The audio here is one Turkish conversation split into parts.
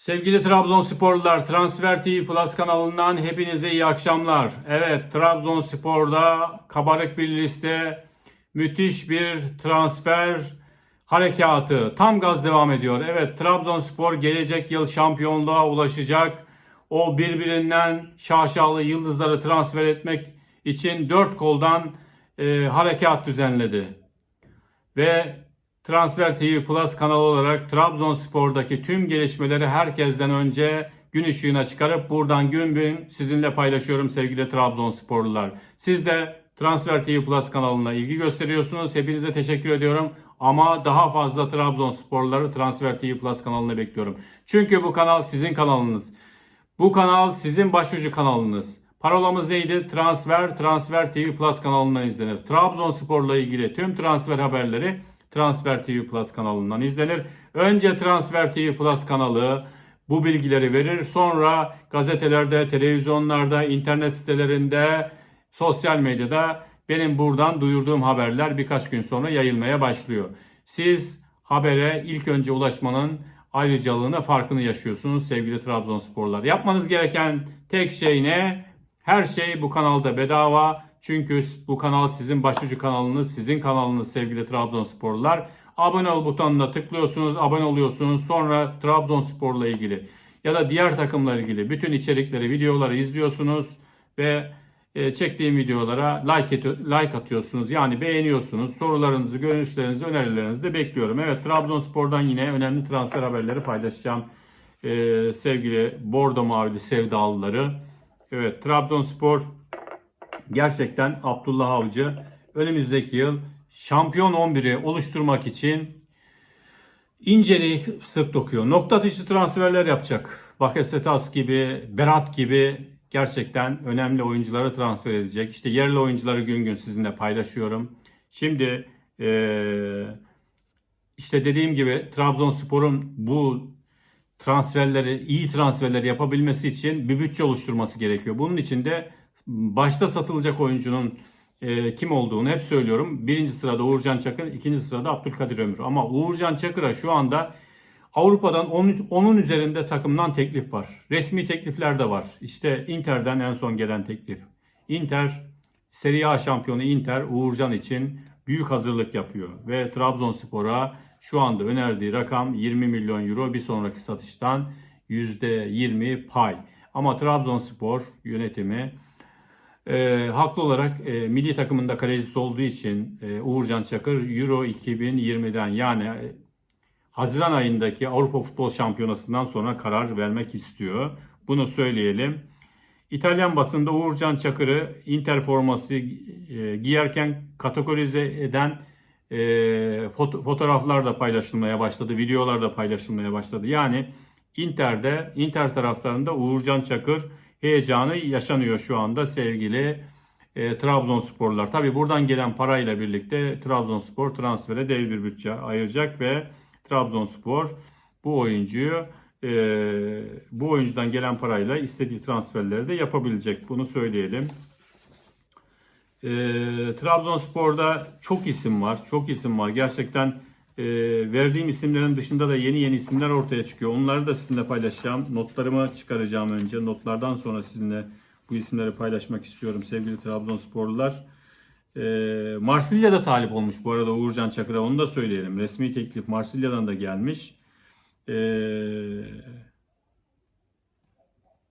Sevgili Trabzonsporlular, Transfer TV Plus kanalından hepinize iyi akşamlar. Evet, Trabzonspor'da kabarık bir liste, müthiş bir transfer harekatı tam gaz devam ediyor. Evet, Trabzonspor gelecek yıl şampiyonluğa ulaşacak. O birbirinden şaşalı yıldızları transfer etmek için dört koldan e, harekat düzenledi ve Transfer TV Plus kanalı olarak Trabzonspor'daki tüm gelişmeleri herkesten önce gün ışığına çıkarıp buradan gün gün sizinle paylaşıyorum sevgili Trabzonsporlular. Siz de Transfer TV Plus kanalına ilgi gösteriyorsunuz. Hepinize teşekkür ediyorum. Ama daha fazla Trabzonsporluları Transfer TV Plus kanalına bekliyorum. Çünkü bu kanal sizin kanalınız. Bu kanal sizin başucu kanalınız. Parolamız neydi? Transfer, Transfer TV Plus kanalından izlenir. Trabzonspor'la ilgili tüm transfer haberleri Transfer TV Plus kanalından izlenir. Önce Transfer TV Plus kanalı bu bilgileri verir. Sonra gazetelerde, televizyonlarda, internet sitelerinde, sosyal medyada benim buradan duyurduğum haberler birkaç gün sonra yayılmaya başlıyor. Siz habere ilk önce ulaşmanın ayrıcalığını, farkını yaşıyorsunuz sevgili Trabzonsporlar. Yapmanız gereken tek şey ne? Her şey bu kanalda bedava. Çünkü bu kanal sizin başucu kanalınız, sizin kanalınız sevgili Trabzonsporlular. Abone ol butonuna tıklıyorsunuz, abone oluyorsunuz. Sonra Trabzonspor'la ilgili ya da diğer takımla ilgili bütün içerikleri, videoları izliyorsunuz ve e, çektiğim videolara like, like atıyorsunuz. Yani beğeniyorsunuz. Sorularınızı, görüşlerinizi, önerilerinizi de bekliyorum. Evet Trabzonspor'dan yine önemli transfer haberleri paylaşacağım. E, sevgili Bordo Mavili sevdalıları. Evet Trabzonspor gerçekten Abdullah Avcı önümüzdeki yıl şampiyon 11'i oluşturmak için incelik sık dokuyor. Nokta atışı transferler yapacak. Bakasetas gibi, Berat gibi gerçekten önemli oyuncuları transfer edecek. İşte yerli oyuncuları gün gün sizinle paylaşıyorum. Şimdi eee, işte dediğim gibi Trabzonspor'un bu transferleri, iyi transferleri yapabilmesi için bir bütçe oluşturması gerekiyor. Bunun için de başta satılacak oyuncunun e, kim olduğunu hep söylüyorum. Birinci sırada Uğurcan Çakır, ikinci sırada Abdülkadir Ömür. Ama Uğurcan Çakır'a şu anda Avrupa'dan onun, onun üzerinde takımdan teklif var. Resmi teklifler de var. İşte Inter'den en son gelen teklif. Inter, Serie A şampiyonu Inter Uğurcan için büyük hazırlık yapıyor. Ve Trabzonspor'a şu anda önerdiği rakam 20 milyon euro bir sonraki satıştan %20 pay. Ama Trabzonspor yönetimi e, haklı olarak e, milli takımında kalecisi olduğu için e, Uğurcan Çakır Euro 2020'den yani e, Haziran ayındaki Avrupa Futbol Şampiyonası'ndan sonra karar vermek istiyor. Bunu söyleyelim. İtalyan basında Uğurcan Çakır'ı Inter forması e, giyerken kategorize eden e, foto- fotoğraflar da paylaşılmaya başladı, videolar da paylaşılmaya başladı. Yani Inter'de, Inter taraftarında Uğurcan Çakır heyecanı yaşanıyor şu anda sevgili e, Trabzonsporlar. Tabi buradan gelen parayla birlikte Trabzonspor transfere dev bir bütçe ayıracak ve Trabzonspor bu oyuncuyu e, bu oyuncudan gelen parayla istediği transferleri de yapabilecek. Bunu söyleyelim. E, Trabzonspor'da çok isim var. Çok isim var. Gerçekten e, verdiğim isimlerin dışında da yeni yeni isimler ortaya çıkıyor. Onları da sizinle paylaşacağım. Notlarımı çıkaracağım önce. Notlardan sonra sizinle bu isimleri paylaşmak istiyorum sevgili Trabzonsporlular. E, Marsilya'da talip olmuş bu arada Uğurcan Çakır'a onu da söyleyelim. Resmi teklif Marsilya'dan da gelmiş. E,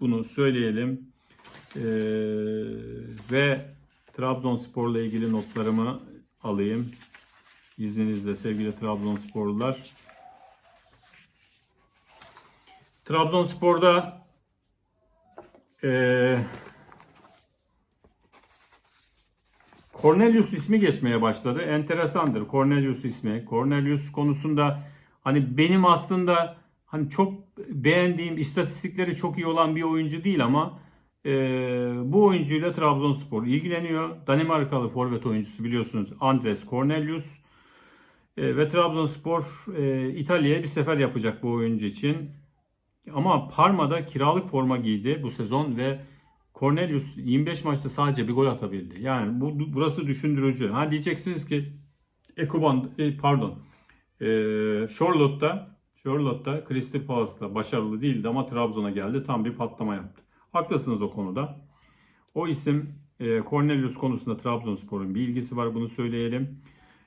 bunu söyleyelim. E, ve Trabzonspor'la ilgili notlarımı alayım. İzninizle sevgili Trabzonsporlular. Trabzonspor'da eee Cornelius ismi geçmeye başladı. Enteresandır Cornelius ismi. Cornelius konusunda hani benim aslında hani çok beğendiğim istatistikleri çok iyi olan bir oyuncu değil ama e, bu oyuncuyla Trabzonspor ilgileniyor. Danimarkalı forvet oyuncusu biliyorsunuz Andres Cornelius. E, ve Trabzonspor e, İtalya'ya bir sefer yapacak bu oyuncu için. Ama Parma'da kiralık forma giydi bu sezon ve Cornelius 25 maçta sadece bir gol atabildi. Yani bu burası düşündürücü. Ha diyeceksiniz ki Ekuban e, pardon. E, Charlotte'da Charlotte'da Crystal Palace'la başarılı değildi ama Trabzon'a geldi. Tam bir patlama yaptı. Haklısınız o konuda. O isim e, Cornelius konusunda Trabzonspor'un bir ilgisi var bunu söyleyelim.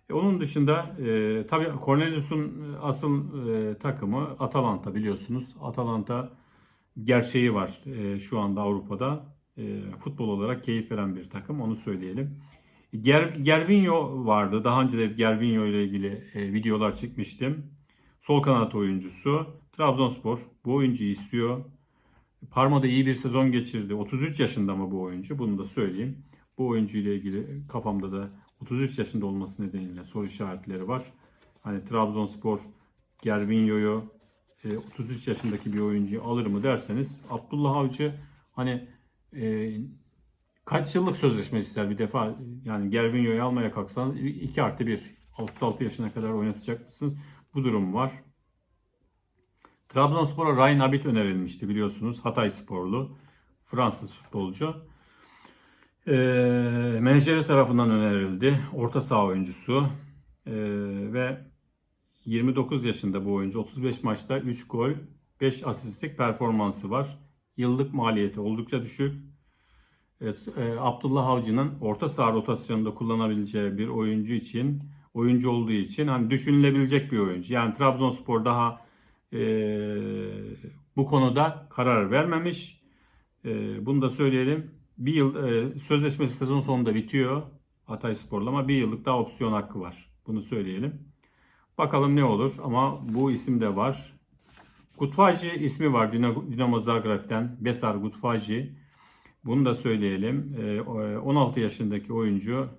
E, onun dışında e, tabii Cornelius'un asıl e, takımı Atalanta biliyorsunuz. Atalanta gerçeği var e, şu anda Avrupa'da. E, futbol olarak keyif veren bir takım onu söyleyelim. Ger, Gervinho vardı. Daha önce de Gervinho ile ilgili e, videolar çekmiştim. Sol kanat oyuncusu. Trabzonspor bu oyuncuyu istiyor. Parma'da iyi bir sezon geçirdi. 33 yaşında mı bu oyuncu? Bunu da söyleyeyim. Bu oyuncu ile ilgili kafamda da 33 yaşında olması nedeniyle soru işaretleri var. Hani Trabzonspor Gervinho'yu e, 33 yaşındaki bir oyuncuyu alır mı derseniz Abdullah Avcı hani e, kaç yıllık sözleşme ister bir defa yani Gervinho'yu almaya kalksanız 2 artı 1 36 yaşına kadar oynatacak mısınız? Bu durum var. Trabzonspor'a Ryan Abit önerilmişti biliyorsunuz. Hatay sporlu Fransız futbolcu. E, menajeri tarafından önerildi. Orta saha oyuncusu. E, ve 29 yaşında bu oyuncu. 35 maçta 3 gol, 5 asistlik performansı var. Yıllık maliyeti oldukça düşük. Evet, e, Abdullah Avcı'nın orta saha rotasyonunda kullanabileceği bir oyuncu için, oyuncu olduğu için hani düşünülebilecek bir oyuncu. Yani Trabzonspor daha e, bu konuda karar vermemiş. E, bunu da söyleyelim. Bir yıl e, sözleşmesi sezon sonunda bitiyor Hatay Spor'la ama bir yıllık daha opsiyon hakkı var. Bunu söyleyelim. Bakalım ne olur ama bu isim de var. Gutfaji ismi var Dinamo Zagreb'den. Besar Gutfaji. Bunu da söyleyelim. Ee, 16 yaşındaki oyuncu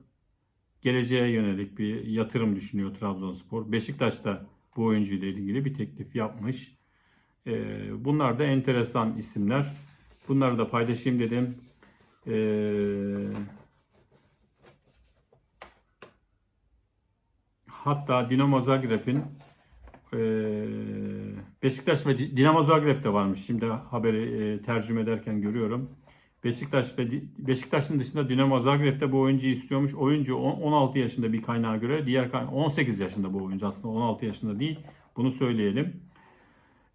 geleceğe yönelik bir yatırım düşünüyor Trabzonspor. Beşiktaş da bu oyuncu ile ilgili bir teklif yapmış. Ee, bunlar da enteresan isimler. Bunları da paylaşayım dedim. Ee, hatta Dinamo Zagreb'in e, Beşiktaş ve Dinamo Zagreb'de varmış. Şimdi haberi e, tercüme ederken görüyorum. Beşiktaş ve Beşiktaş'ın dışında Dinamo Zagreb'de bu oyuncuyu istiyormuş. Oyuncu 16 yaşında bir kaynağa göre, diğer kaynağı 18 yaşında bu oyuncu aslında 16 yaşında değil. Bunu söyleyelim.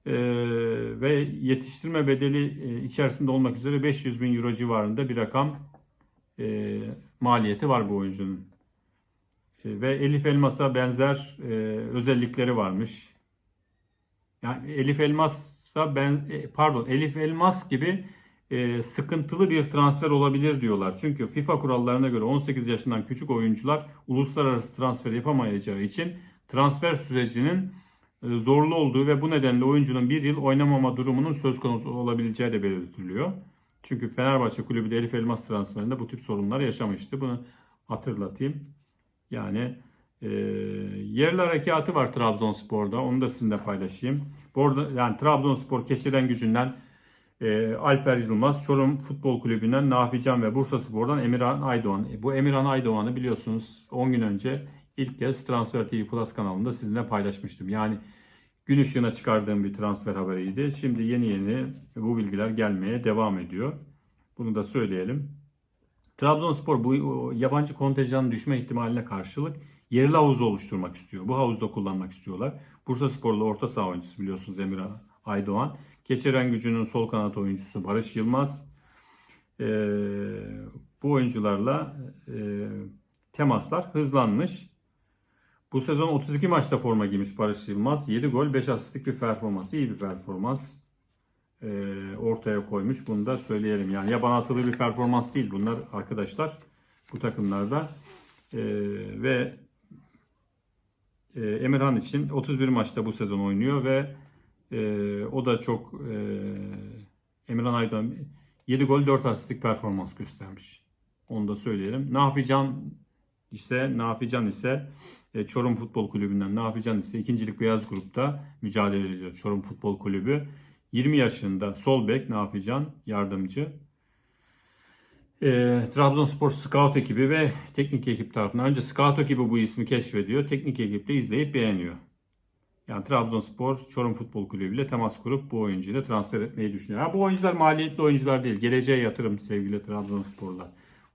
Ee, ve yetiştirme bedeli e, içerisinde olmak üzere 500 bin euro civarında bir rakam e, maliyeti var bu oyuncunun. E, ve Elif Elmas'a benzer özellikleri varmış. Yani Elif Elmas'a ben pardon Elif Elmas gibi sıkıntılı bir transfer olabilir diyorlar. Çünkü FIFA kurallarına göre 18 yaşından küçük oyuncular uluslararası transfer yapamayacağı için transfer sürecinin zorlu olduğu ve bu nedenle oyuncunun bir yıl oynamama durumunun söz konusu olabileceği de belirtiliyor. Çünkü Fenerbahçe Kulübü de Elif Elmas transferinde bu tip sorunlar yaşamıştı. Bunu hatırlatayım. Yani e, yerli harekatı var Trabzonspor'da. Onu da sizinle paylaşayım. Bu yani Trabzonspor keşfeden gücünden e, Alper Yılmaz, Çorum Futbol Kulübü'nden Nafican ve Bursa Spor'dan Emirhan Aydoğan. E, bu Emirhan Aydoğan'ı biliyorsunuz 10 gün önce ilk kez Transfer TV Plus kanalında sizinle paylaşmıştım. Yani gün ışığına çıkardığım bir transfer haberiydi. Şimdi yeni yeni bu bilgiler gelmeye devam ediyor. Bunu da söyleyelim. Trabzonspor bu yabancı kontenjanın düşme ihtimaline karşılık yerli havuz oluşturmak istiyor. Bu havuzda kullanmak istiyorlar. Bursa Sporlu orta saha oyuncusu biliyorsunuz Emir Aydoğan. Keçeren gücünün sol kanat oyuncusu Barış Yılmaz. Ee, bu oyuncularla e, temaslar hızlanmış. Bu sezon 32 maçta forma giymiş Barış Yılmaz. 7 gol 5 asistlik bir performans. iyi bir performans e, ortaya koymuş. Bunu da söyleyelim. Yani yaban atılı bir performans değil bunlar arkadaşlar. Bu takımlarda. E, ve e, Emirhan için 31 maçta bu sezon oynuyor ve e, o da çok e, Emirhan Aydoğan 7 gol 4 asistlik performans göstermiş. Onu da söyleyelim. Nafican ise Nafican ise Çorum Futbol Kulübü'nden Nafican ise ikincilik beyaz grupta mücadele ediyor. Çorum Futbol Kulübü 20 yaşında sol bek Nafican yardımcı. E, Trabzonspor Scout ekibi ve teknik ekip tarafından önce Scout ekibi bu ismi keşfediyor. Teknik ekip de izleyip beğeniyor. Yani Trabzonspor Çorum Futbol Kulübü ile temas kurup bu oyuncuyu da transfer etmeyi düşünüyor. Ha, bu oyuncular maliyetli oyuncular değil. Geleceğe yatırım sevgili Trabzonsporlar.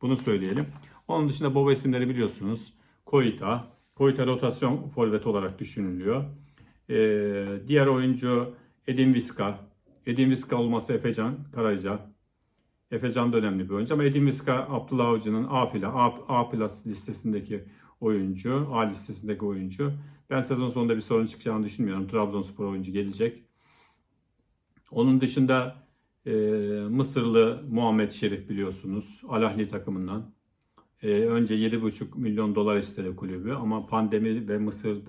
Bunu söyleyelim. Onun dışında baba isimleri biliyorsunuz. Koita. Koita rotasyon forvet olarak düşünülüyor. Ee, diğer oyuncu Edin Viska. Edin Viska olması Efecan Karaca. Efecan da önemli bir oyuncu ama Edin Viska Abdullah Avcı'nın A, pla- A, A plus listesindeki oyuncu, A listesindeki oyuncu. Ben sezon sonunda bir sorun çıkacağını düşünmüyorum. Trabzonspor oyuncu gelecek. Onun dışında e, Mısırlı Muhammed Şerif biliyorsunuz. Al Ahly takımından. E, önce 7,5 milyon dolar istedi kulübü ama pandemi ve Mısır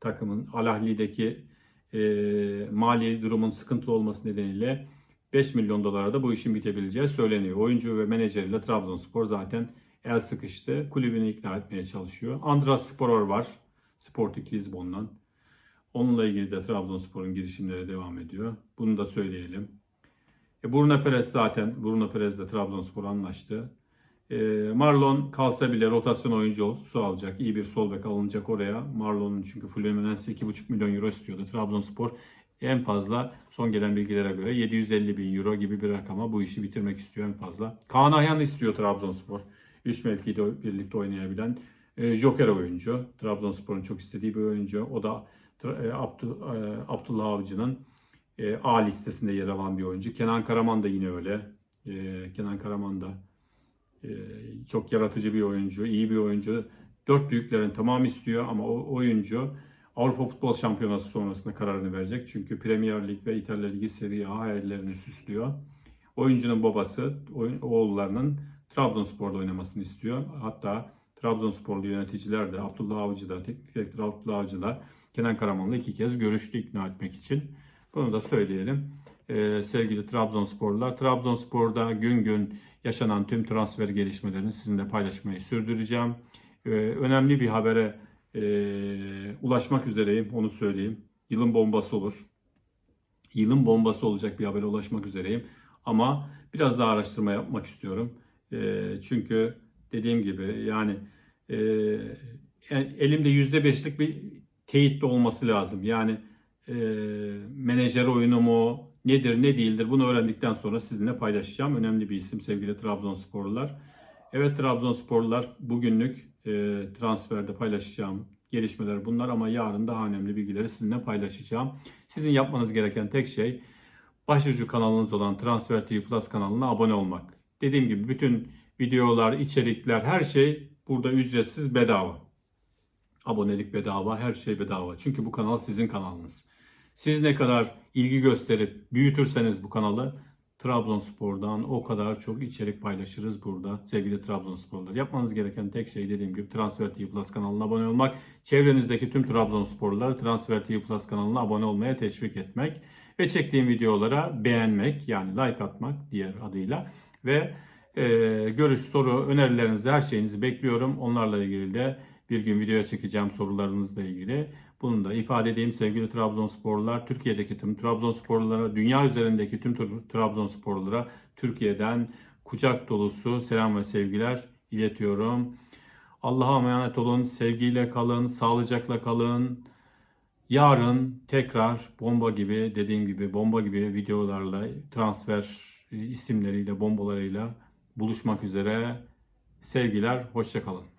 takımın Al Ahly'deki e, mali durumun sıkıntılı olması nedeniyle 5 milyon dolara da bu işin bitebileceği söyleniyor. Oyuncu ve menajeriyle Trabzonspor zaten el sıkıştı. Kulübünü ikna etmeye çalışıyor. Andras Sporor var. Sporting Lisbon'dan. Onunla ilgili de Trabzonspor'un girişimleri devam ediyor. Bunu da söyleyelim. E, Bruno Perez zaten, Bruno Perez de Trabzonspor anlaştı. E, Marlon kalsa bile rotasyon oyuncusu alacak. İyi bir sol bek alınacak oraya. Marlon'un çünkü Fluminense 2,5 milyon euro istiyordu. Trabzonspor en fazla son gelen bilgilere göre 750 bin euro gibi bir rakama bu işi bitirmek istiyor en fazla. Kaan Ayhan istiyor Trabzonspor. Üç mevkide birlikte oynayabilen e, Joker oyuncu. Trabzonspor'un çok istediği bir oyuncu. O da e, e, Abdullah Avcı'nın A listesinde yer alan bir oyuncu. Kenan Karaman da yine öyle. Kenan Karaman da çok yaratıcı bir oyuncu, iyi bir oyuncu. Dört büyüklerin tamamı istiyor ama o oyuncu Avrupa Futbol Şampiyonası sonrasında kararını verecek. Çünkü Premier Lig ve İtalya Ligi Serie A hayallerini süslüyor. Oyuncunun babası oğullarının Trabzonspor'da oynamasını istiyor. Hatta Trabzonsporlu yöneticiler de Abdullah Avcı da, teknik direktör Abdullah Avcı da Kenan Karaman'la iki kez görüştü ikna etmek için. Bunu da söyleyelim. Ee, sevgili Trabzonsporlular, Trabzonspor'da gün gün yaşanan tüm transfer gelişmelerini sizinle paylaşmayı sürdüreceğim. Ee, önemli bir habere e, ulaşmak üzereyim, onu söyleyeyim. Yılın bombası olur. Yılın bombası olacak bir habere ulaşmak üzereyim. Ama biraz daha araştırma yapmak istiyorum. Ee, çünkü dediğim gibi yani e, elimde yüzde beşlik bir teyit de olması lazım. Yani e, menajer oyunu mu nedir ne değildir bunu öğrendikten sonra sizinle paylaşacağım. Önemli bir isim sevgili Trabzonsporlular. Evet Trabzonsporlular bugünlük e, transferde paylaşacağım gelişmeler bunlar ama yarın daha önemli bilgileri sizinle paylaşacağım. Sizin yapmanız gereken tek şey başucu kanalınız olan Transfer TV Plus kanalına abone olmak. Dediğim gibi bütün videolar, içerikler, her şey burada ücretsiz bedava. Abonelik bedava, her şey bedava. Çünkü bu kanal sizin kanalınız. Siz ne kadar ilgi gösterip büyütürseniz bu kanalı Trabzonspor'dan o kadar çok içerik paylaşırız burada sevgili Trabzonsporlular. Yapmanız gereken tek şey dediğim gibi Transfer TV Plus kanalına abone olmak. Çevrenizdeki tüm Trabzonsporluları Transfer TV Plus kanalına abone olmaya teşvik etmek. Ve çektiğim videolara beğenmek yani like atmak diğer adıyla. Ve e, görüş, soru, önerilerinizi, her şeyinizi bekliyorum. Onlarla ilgili de bir gün video çekeceğim sorularınızla ilgili. Bunu da ifade edeyim sevgili Trabzonsporlular. Türkiye'deki tüm Trabzonsporlulara, dünya üzerindeki tüm Tra- Trabzonsporlulara Türkiye'den kucak dolusu selam ve sevgiler iletiyorum. Allah'a emanet olun, sevgiyle kalın, sağlıcakla kalın. Yarın tekrar bomba gibi dediğim gibi bomba gibi videolarla transfer isimleriyle bombalarıyla buluşmak üzere. Sevgiler, hoşçakalın.